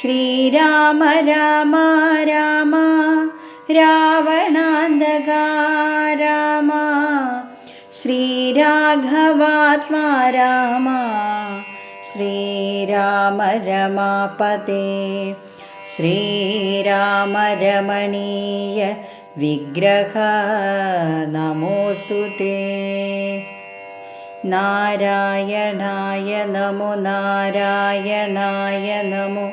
ശ്രീരാമ രാമ രാമ രാവണാന്തക ശ്രീരാഘവാത്മാ രാമ ശ്രീരാമ രമാപതേ ശ്രീരാമ രമണീയ വിഗ്രഹ നമോസ്തു തേ. നാരായണായ നമോ നാരായണായ നമോ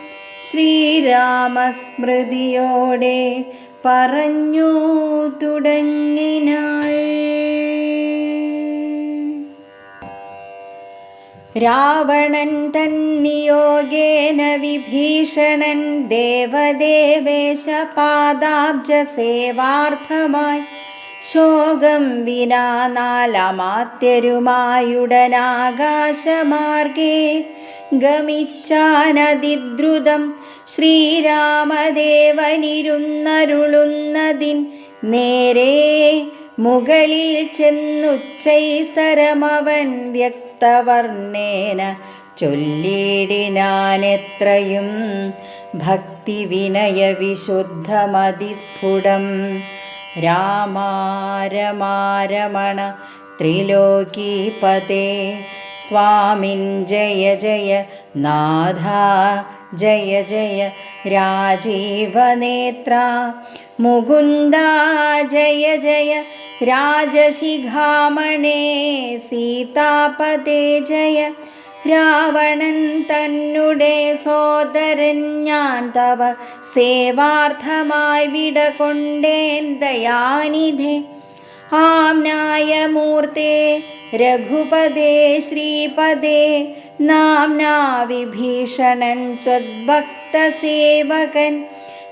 ശ്രീരാമസ്മൃതിയോടെ പറഞ്ഞു തുടങ്ങിനാൾ. രാവണൻ തന്നിയോഗേന വിഭീഷണൻ ദേവദേവേശ പാദാബ്ജ സേവാർത്ഥമായി ശോകം വിനാ നാലമാത്യരുമായുടനാകാശമാർഗേ ഗമിച്ചാനതിദ്രുതം ശ്രീരാമദേവനിരുന്നരുളുന്നതിൻ നേരെ മുകളിൽ ചെന്നുച്ചൈസ്തരമവൻ വ്യക്തവർണേന ചൊല്ലിടിനാനെത്രയും ഭക്തി വിനയ വിശുദ്ധമതിസ്ഫുടം. രാമാരമാരമണ ത്രിലോകീപതേ സ്വാമിൻ ജയ ജയ നാഥ ജയ ജയ രാജീവനേത്ര മുകുന്ദ ജയ ജയ രാജശിഖാമണേ സീതാപതേ ജയ രാവണൻ തന്നെ സോദരൻ ഞാൻ തവ സേവാർത്ഥമായി വിട കൊണ്ടേൻ ദയാനിധേ ആംനായമൂർത്തേ രഘുപദേ ശ്രീപദേ നാംനാ വിഭീഷണൻ ത്വദ്ഭക്തസേവകൻ.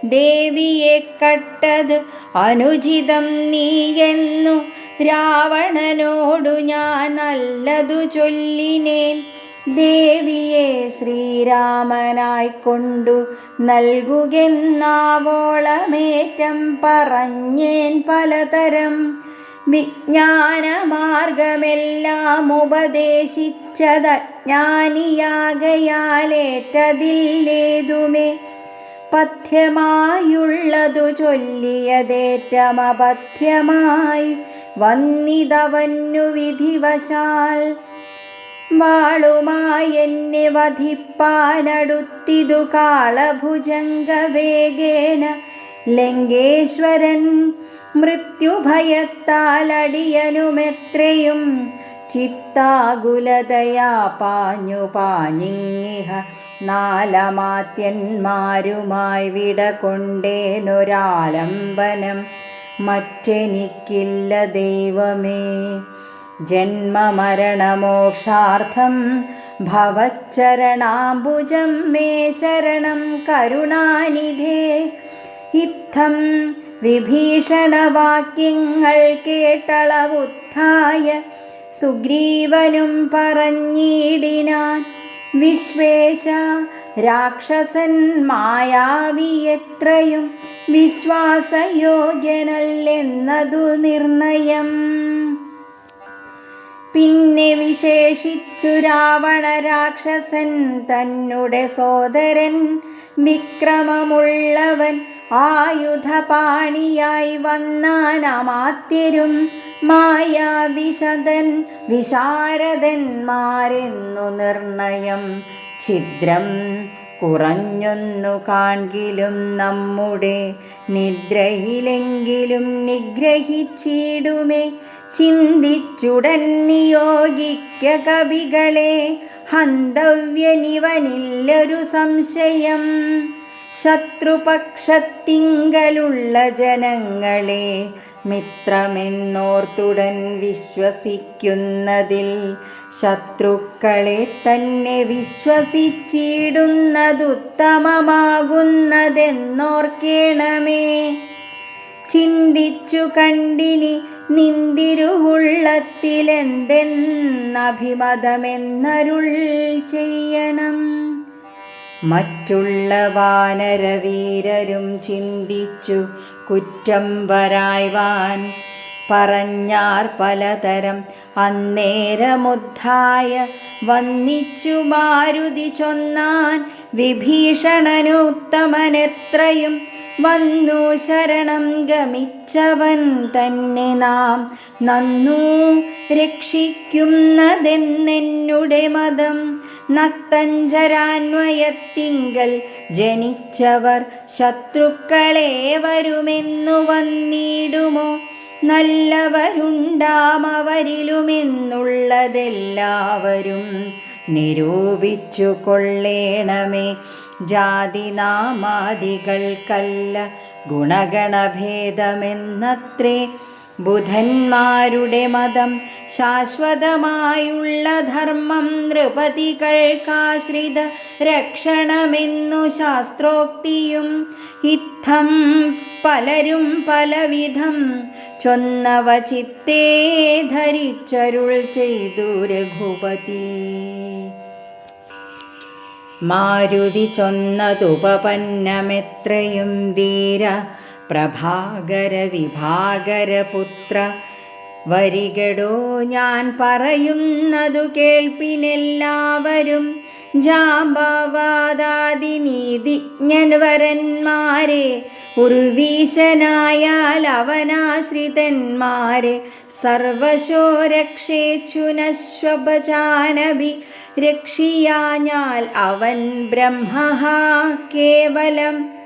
ദേവിയെ കട്ടത് അനുചിതം നീയെന്നു രാവണനോടു ഞാൻ നല്ലതു ചൊല്ലിനേൻ. ദേവിയെ ശ്രീരാമനായി കൊണ്ടു നൽകുകെന്നാവോളമേറ്റം പറഞ്ഞേൻ പലതരം വിജ്ഞാനമാർഗമെല്ലാം ഉപദേശിച്ചതജ്ഞാനിയാകയാലേറ്റതില്ലേതുമേ പഥ്യമായുള്ളതു ചൊല്ലിയതേറ്റമപഥ്യമായി വന്നിതവന്നു വിധിവശാൽ വാളുമായി എന്നെ വധിപ്പാനടുത്തിതു കാളഭുജംഗവേഗേന ലങ്കേശ്വരൻ മൃത്യുഭയത്താൽ അടിയനുമെത്രയും ചിത്താകുലതയാ പാഞ്ഞു പാഞ്ഞിങ്ങിഹ നാലമാത്യന്മാരുമായി വിട കൊണ്ടേനൊരാലംബനം മറ്റെനിക്കില്ല ദൈവമേ. ജന്മമരണമോക്ഷാർത്ഥം ഭവച്ചരണാംബുജം മേ ശരണം കരുണാനിധേ. ഇത്തം വിഭീഷണവാക്യങ്ങൾ കേട്ടളവുത്ഥായ സുഗ്രീവനും പറഞ്ഞിടിനാൻ വിശ്വേശ രാക്ഷസൻ മായാവിയത്രയും വിശ്വാസയോഗ്യനല്ലെന്നതു നിർണയം. പിന്നെ വിശേഷിച്ചു രാവണ രാക്ഷസൻ തന്നുടെ സോദരൻ വിക്രമമുള്ളവൻ ആയുധപാണിയായി വന്നാനമാത്യരും മായാവിശദൻ വിശാരദന്മാരെന്നു നിർണയം. ഛിദ്രം കുറഞ്ഞൊന്നു കാൺകിലും നമ്മുടെ നിദ്രയിലെങ്കിലും നിഗ്രഹിച്ചിടുമേ. ചിന്തിച്ചുടൻ നിയോഗിക്ക കവികളെ ഹന്തവ്യനിവനില്ലൊരു സംശയം. ശത്രുപക്ഷത്തിങ്കലുള്ള ജനങ്ങളെ മിത്രമെന്നോർത്തുടൻ വിശ്വസിക്കുന്നതിൽ ശത്രുക്കളെ തന്നെ വിശ്വസിച്ചിടുന്നതുത്തമമാകുന്നതെന്നോർക്കേണമേ. ചിന്തിച്ചു കണ്ടിനി നിന്തിരുവുള്ളത്തിലെന്തെന്നഭിമതമെന്നരുൾ ചെയ്യണം. മറ്റുള്ള വാനരവീരരും ചിന്തിച്ചു കുറ്റം വരായ്വാൻ പറഞ്ഞാർ പലതരം അന്നേരമുദ്ധായ വന്നിച്ചു മാരുതി ചൊന്നാൻ വിഭീഷണനുത്തമനെത്രയും വന്നു ശരണം ഗമിച്ചവൻ തന്നെ നാം നന്നു രക്ഷിക്കുന്നതെന്നെന്നുടെ മതം നക്തഞ്ചരാന്വയത്തിങ്കൽ ജനിച്ചവർ ശത്രുക്കളെ വരുമെന്നു വന്നിടുമോ? നല്ലവരുണ്ടാമവരിലുമെന്നുള്ളതെല്ലാവരും നിരൂപിച്ചു കൊള്ളേണമേ. ജാതിനാമാദികൾക്കല്ല ഗുണഗണഭേദമെന്നത്രേ. ബുധന്മാരുടെ മതം ശാശ്വതമായുള്ള ധർമ്മം നൃപതികൾക്കാശ്രിത രക്ഷണമെന്നു ശാസ്ത്രോക്തിയും ഇത്തം പലരും പലവിധം ചൊന്നവ ചിത്തേ ധരിച്ചരുൾ ചെയ്തു രഘുപതി. മാരുതി ചൊന്നതുപപന്നമെത്രയും വീര പ്രഭാകര വിഭാകരപുത്ര വരികടോ ഞാൻ പറയുന്നതു കേൾപ്പിനെല്ലാവരും ജാമ്പവാദാദി നീതിജ്ഞൻവരന്മാരെ ഉർവീശനായാൽ അവനാശ്രിതന്മാരെ സർവശോരക്ഷേച്ഛുനശ്വപചാനഭി രക്ഷിയാഞ്ഞാൽ അവൻ ബ്രഹ്മ കേവലം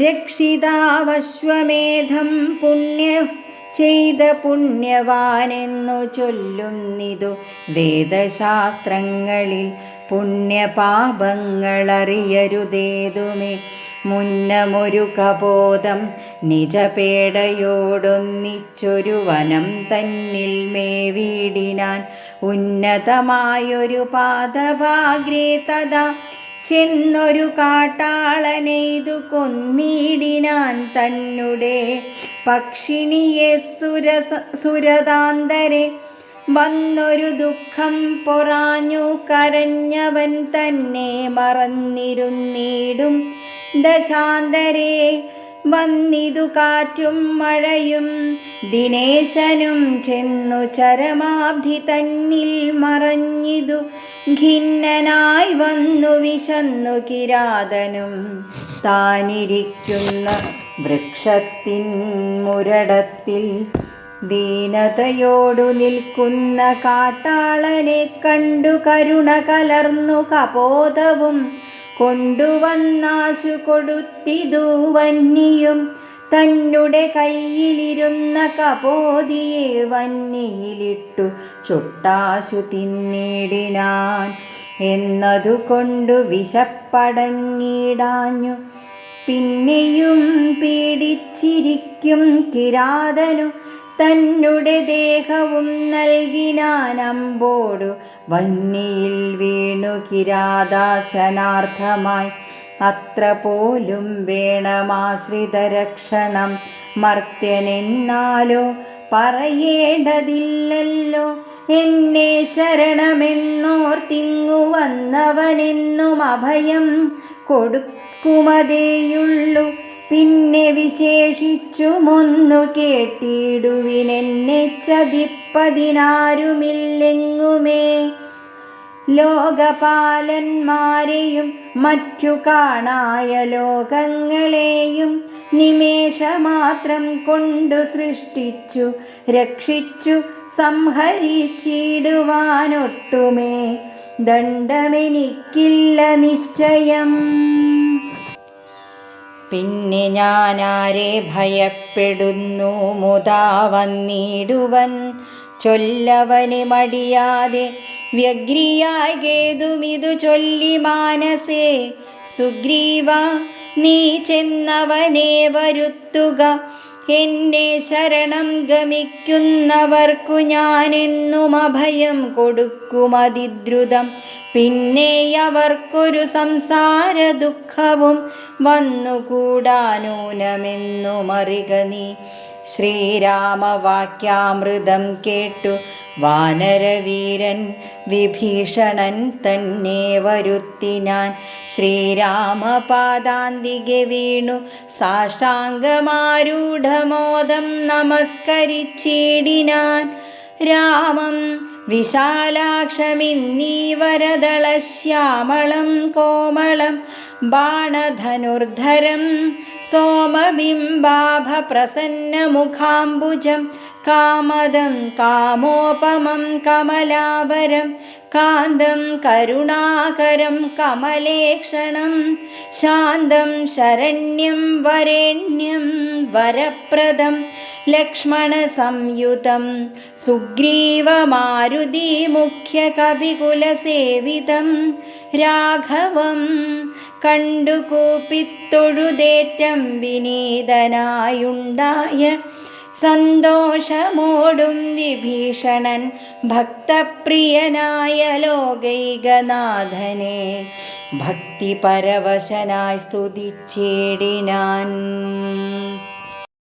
രക്ഷിതാവശ്വമേധം പുണ്യ ചെയ്ത പുണ്യവാനെന്നു ചൊല്ലുന്നിതു വേദശാസ്ത്രങ്ങളിൽ പുണ്യപാപങ്ങളറിയരുതേതുമേ. മുന്നമൊരു കബോധം നിജപേടയോടൊന്നിച്ചൊരു വനം തന്നിൽ മേവീടിനാൻ ഉന്നതമായൊരു പാദഭാഗ്രേ തഥാ ചെന്നൊരു കാട്ടാളനെയ്തു കൊന്നിടിനാൻ തന്നെ പക്ഷിണിയെ സുര സുരതാന്തരെ വന്നൊരു ദുഃഖം പൊറാഞ്ഞു കരഞ്ഞവൻ തന്നെ മറന്നിരുന്നീടും. ദശാന്തരെ വന്നിതു കാറ്റും മഴയും ദിനേശനും ചെന്നു ചരമാബ്ധി തന്നിൽ മറഞ്ഞിതു. ഖിന്നനായി വന്നു വിശന്നു കിരാതനും. താനിരിക്കുന്ന വൃക്ഷത്തിൻ മുരടത്തിൽ ദീനതയോടു നിൽക്കുന്ന കാട്ടാളനെ കണ്ടു കരുണ കലർന്നു കപോതവും. കൊണ്ടുവന്നാശു കൊടുത്തിതു വന്നിയും തന്നെ കയ്യിലിരുന്ന കപോതിയെ വന്നിയിലിട്ടു ചുട്ടാശു തിന്നിടിനാൻ എന്നതുകൊണ്ടു വിശപ്പടങ്ങിടാഞ്ഞു. പിന്നെയും പീഡിച്ചിരിക്കും കിരാതനു. തന്നുടെ ദേഹവും നൽകിനാൻ അമ്പോടു. വന്നിയിൽ വീണു കിരാദാശനാർത്ഥമായി അത്ര പോലും വേണമാശ്രിതരക്ഷണം മർത്യനെന്നാലോ പറയേണ്ടതില്ലല്ലോ. എന്നെ ശരണമെന്നോർത്തിങ്ങു വന്നവനെന്നും അഭയം കൊടുക്കുമതേയുള്ളു. പിന്നെ വിശേഷിച്ചുമൊന്നു കേട്ടിടുവിനെന്നെ ചതിപ്പതിനാരുമില്ലെങ്ങുമേ? ലോകപാലന്മാരെയും മറ്റു കാണായ ലോകങ്ങളെയും നിമേഷമാത്രം കൊണ്ടു സൃഷ്ടിച്ചു രക്ഷിച്ചു സംഹരിച്ചിടുവാനൊട്ടുമേ. ദണ്ഡമെനിക്കില്ല നിശ്ചയം. പിന്നെ ഞാനാരെ ഭയപ്പെടുന്നു മുതാ വന്നിടുവൻ. ചൊല്ലവന് മടിയാതെ വ്യഗ്രിയാകേതുമിതു ചൊല്ലി മാനസേ സുഗ്രീവ നീ ചെന്നവനെ വരുത്തുക. എന്നെ ശരണം ഗമിക്കുന്നവർക്കു ഞാനെന്നും അഭയം കൊടുക്കുമതിദ്രുതം. പിന്നെ അവർക്കൊരു സംസാര ദുഃഖവും വന്നുകൂടാനൂനമെന്നുമറിക നീ. ശ്രീരാമവാക്യാമൃതം കേട്ടു. വാനരവീരൻ വിഭീഷണൻ തന്നെ വരുത്തിനാൻ ശ്രീരാമപാദാന്തികെ വീണു. സാഷ്ടാംഗമാരൂഢമോദം നമസ്കരിച്ചിടിനാൻ രാമം വിശാലാക്ഷമിന്നീവരദളശ്യാമളം കോമളം. ബാണധനുർധരം സോമബിംബാഭപ്രസന്നമുഖാംബുജം കാമദം കാമോപമം കമലാവരം കാന്തം കരുണാകരം കമലേക്ഷണം ശാന്തം ശരണ്യം വരേണ്യം വരപ്രദം ലക്ഷ്മണസംയുതം സുഗ്രീവമാരുതി മുഖ്യകവികുലസേവിതം രാഘവം കണ്ടുകൂപ്പിത്തൊഴുതേറ്റം വിനീതനായുണ്ടായ സന്തോഷമോടും വിഭീഷണൻ ഭക്തപ്രിയനായ ലോകൈകനാഥനെ ഭക്തിപരവശനായി സ്തുതിച്ചേടിനാൻ.